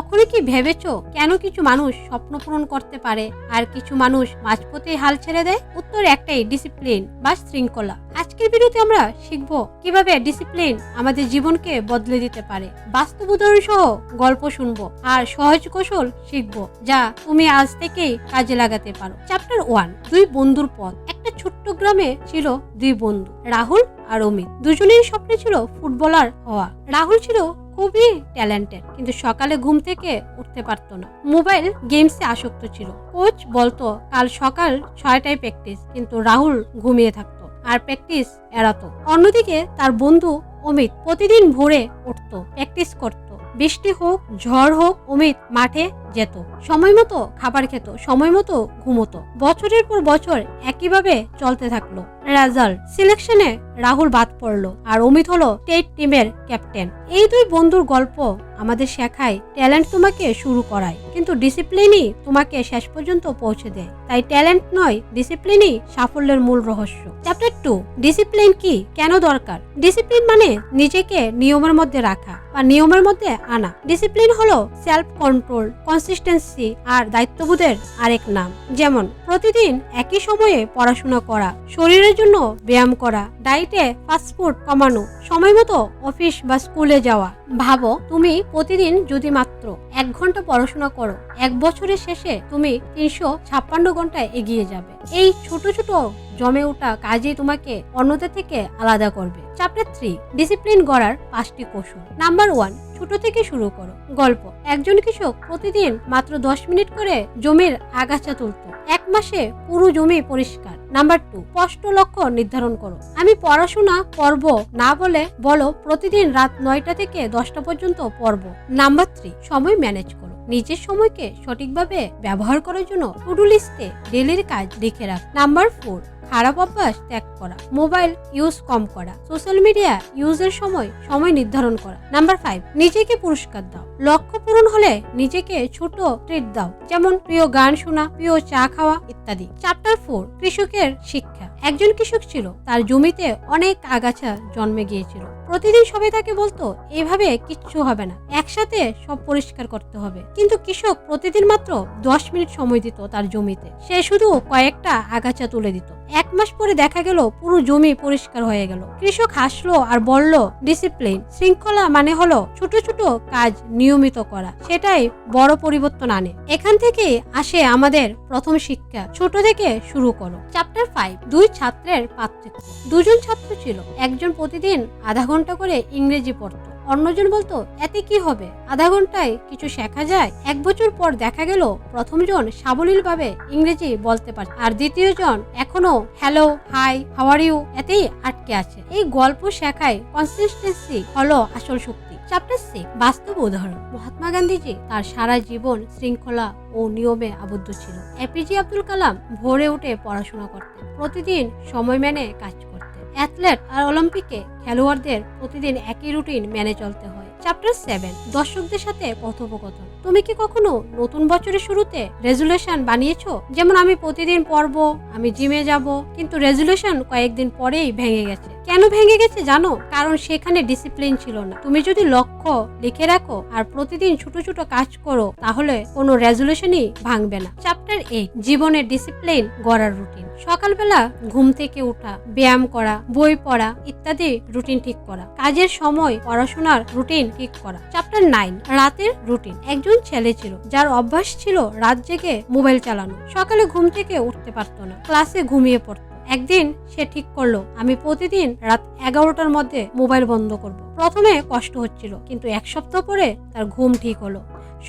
কখনো কি ভেবেছো? কেন কিছু মানুষ স্বপ্ন পূরণ করতে পারে? আর কিছু মানুষ মাঝপথেই হাল ছেড়ে দেয়? উত্তর একটাই ডিসিপ্লিন বা শৃঙ্খলা। আজকের ভিডিওতে আমরা শিখব কীভাবে ডিসিপ্লিন আমাদের জীবনকে বদলে দিতে পারে। বাস্তব উদাহরণ সহ গল্প শুনব আর সহজ কৌশল শিখব যা তুমি আজ থেকেই কাজে লাগাতে পারো। চ্যাপ্টার ওয়ান দুই বন্ধুর পথ। একটা ছোট্ট গ্রামে ছিল দুই বন্ধু, রাহুল আর অমিত। দুজনেই স্বপ্নে ছিল ফুটবলার হওয়া। রাহুল ছিল খুবই ট্যালেন্টেড কিন্তু সকালে ঘুম থেকে উঠতে পারতো না। মোবাইল গেমসে আসক্ত ছিল। কোচ বলতো, কাল সকাল ছয়টায় প্র্যাকটিস কিন্তু রাহুল ঘুমিয়ে থাকতো আর প্র্যাকটিস এড়াতো। অন্যদিকে তার বন্ধু অমিত প্রতিদিন ভোরে উঠতো প্র্যাকটিস করত। বৃষ্টি হোক, ঝড় হোক অমিত মাঠে যেত। সময় মতো খাবার খেত, সময় মতো ঘুমতো। বছরের পর বছর একইভাবে চলতে থাকল। রেজাল্ট সিলেকশনে রাহুল বাদ পড়ল আর অমিত হলো স্টেট টিমের ক্যাপ্টেন। এই দুই বন্ধুর গল্প আমাদের শেখায় ট্যালেন্ট তোমাকে শুরু করায়, কিন্তু ডিসিপ্লিনই তোমাকে শেষ পর্যন্ত পৌঁছে দেয়। তাই ট্যালেন্ট নয়, ডিসিপ্লিনই সাফল্যের মূল রহস্য। চ্যাপ্টার টু ডিসিপ্লিন কি? কেন দরকার? ডিসিপ্লিন মানে নিজেকে নিয়মের মধ্যে রাখা। বা নিয়মের মধ্যে আনা। ডিসিপ্লিন হলো সেলফ কন্ট্রোল কনসিস্টেন্সি আর দায়িত্ববোধের আরেক নাম। যেমন, প্রতিদিন একই সময়ে পড়াশোনা করা, শরীরের জন্য ব্যায়াম করা ডায়েটে ফাস্টফুড কমানো, সময় মতো অফিস বা স্কুলে যাওয়া। ভাবো, তুমি প্রতিদিন যদি মাত্র এক ঘণ্টা পড়াশোনা করো, এক বছরের শেষে তুমি তিনশো ছাপ্পান্ন ঘন্টায় এগিয়ে যাবে। এই ছোট ছোট জমে ওঠা কাজই তোমাকে অন্যদের থেকে আলাদা করবে। চ্যাপ্টার থ্রি ডিসিপ্লিন গড়ার পাঁচটি কৌশল। নাম্বার ওয়ান ছোট থেকে শুরু করো। গল্প। একজন কৃষক প্রতিদিন মাত্র দশ মিনিট করে জমির আগাছা তুলত। এক মাসে পুরো জমি পরিষ্কার। নাম্বার টু, স্পষ্ট লক্ষ্য নির্ধারণ করো। আমি পড়াশোনা করব না বলে বলো, প্রতিদিন রাত নয়টা থেকে দশটা পর্যন্ত পড়ব। নাম্বার থ্রি, সময় ম্যানেজ করো। নিজের সময়কে সঠিকভাবে ব্যবহার করার জন্য টুডু লিস্টে ডেলির কাজ লিখে রাখ। নাম্বার ফোর খারাপ অভ্যাস ত্যাগ করা, মোবাইল ইউজ কম করা সোশ্যাল মিডিয়া ইউজের সময় সময় নির্ধারণ করা। নাম্বার ফাইভ নিজেকে পুরস্কার দাও। লক্ষ্য পূরণ হলে নিজেকে ছোট ট্রিট দাও, যেমন প্রিয় গান শোনা, প্রিয় চা খাওয়া ইত্যাদি। চ্যাপ্টার ফোর কৃষকের শিক্ষা। একজন কৃষক ছিল, তার জমিতে অনেক আগাছা জন্মে গিয়েছিল। প্রতিদিন সবাই তাকে বলতো, এভাবে কিচ্ছু হবে না। একসাথে সব পরিষ্কার করতে হবে। কিন্তু কৃষক প্রতিদিন মাত্র দশ মিনিট সময় দিত তার জমিতে। সে শুধু কয়েকটা আগাছা তুলে দিত। এক মাস পরে দেখা গেল পুরো জমি পরিষ্কার হয়ে গেল। কৃষক হাসলো আর বলল, ডিসিপ্লিন, শৃঙ্খলা মানে হলো ছোট ছোট কাজ নিয়মিত করা। সেটাই বড় পরিবর্তন আনে। এখান থেকে আসে আমাদের প্রথম শিক্ষা। ছোট থেকে শুরু করো। চ্যাপ্টার ফাইভ দুই ছাত্রের পার্থক্য দুজন ছাত্র ছিল। একজন প্রতিদিন আধা ঘণ্টা করে ইংরেজি পড়তো। অন্যজন বলতো, এতে কি হবে? আধা ঘন্টায় কিছু শেখা যায়? এক বছর পর দেখা গেল, প্রথমজন সাবলীলভাবে ইংরেজি বলতে পারছে আর দ্বিতীয়জন এখনও, হ্যালো, হাই হাওয়ার ইউ? এতেই আটকে আছে। এই গল্প শেখায় কনসিস্টেন্সি হলো আসল শক্তি। চ্যাপ্টার সিক্স বাস্তব উদাহরণ। মহাত্মা গান্ধীজি তার সারা জীবন শৃঙ্খলা ও নিয়মে আবদ্ধ ছিল। এপিজে আব্দুল কালাম ভোরে উঠে পড়াশোনা করতেন। প্রতিদিন সময় মেনে কাজ করতেন। অ্যাথলেট আর অলিম্পিকে খেলোয়াড়দের প্রতিদিন একই রুটিন মেনে চলতে হয়। চ্যাপ্টার সেভেন দর্শকদের সাথে কথোপকথন। তুমি কি কখনো নতুন বছরের শুরুতে রেজুলেশন বানিয়েছো? যেমন আমি প্রতিদিন পড়ব, আমি জিমে যাব, কিন্তু রেজুলেশন কয়েকদিন পরেই ভেঙে গেছে। কেন ভেঙে গেছে জানো? কারণ সেখানে ডিসিপ্লিন ছিল না। তুমি যদি লক্ষ্য, লিখে রাখো আর প্রতিদিন ছোট ছোট কাজ করো, তাহলে কোনো রেজুলেশনই ভাঙবে না। চ্যাপ্টার এইট জীবনের ডিসিপ্লিন গড়ার রুটিন সকালবেলা ঘুম থেকে ওঠা ব্যায়াম করা, বই পড়া ইত্যাদি রুটিন ঠিক করা। কাজের সময় পড়াশোনার রুটিন ঠিক করা। চ্যাপ্টার নাইন রাতের রুটিন একজন ছেলে ছিল, যার অভ্যাস ছিল রাত জেগে মোবাইল চালানো। সকালে ঘুম থেকে উঠতে পারতো না। ক্লাসে ঘুমিয়ে পড়তো। একদিন সে ঠিক করল, আমি প্রতিদিন রাত এগারোটার মধ্যে মোবাইল বন্ধ করব। প্রথমে কষ্ট হচ্ছিল, কিন্তু এক সপ্তাহ পরে তার ঘুম ঠিক হলো।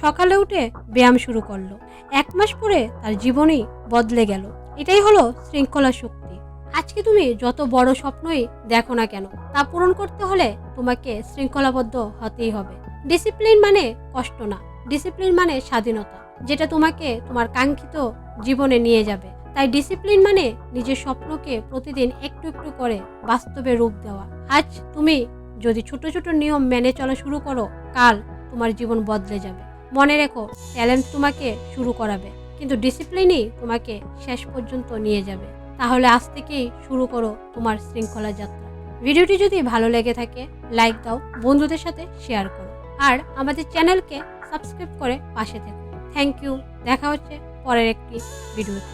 সকালে উঠে ব্যায়াম শুরু করল। এক মাস পরে তার জীবনই বদলে গেল। এটাই হলো শৃঙ্খলা শক্তি। আজকে তুমি যত বড় স্বপ্নই দেখো না কেন, তা পূরণ করতে হলে তোমাকে শৃঙ্খলাবদ্ধ হতেই হবে। ডিসিপ্লিন মানে কষ্ট না, ডিসিপ্লিন মানে স্বাধীনতা, যেটা তোমাকে তোমার কাঙ্ক্ষিত জীবনে নিয়ে যাবে। তাই ডিসিপ্লিন মানে নিজের স্বপ্নকে প্রতিদিন একটু একটু করে বাস্তবে রূপ দেওয়া। আজ তুমি যদি ছোট ছোট নিয়ম মেনে চলা শুরু করো, কাল তোমার জীবন বদলে যাবে। মনে রেখো ট্যালেন্ট তোমাকে শুরু করাবে, কিন্তু ডিসিপ্লিনই তোমাকে শেষ পর্যন্ত নিয়ে যাবে। তাহলে আজ থেকেই শুরু করো তোমার শৃঙ্খলা যাত্রা। ভিডিওটি যদি ভালো লেগে থাকে লাইক দাও, বন্ধুদের সাথে শেয়ার করো, আর আমাদের চ্যানেলকে সাবস্ক্রাইব করে পাশে থেকো। থ্যাংক ইউ দেখা হচ্ছে পরের একটি ভিডিওতে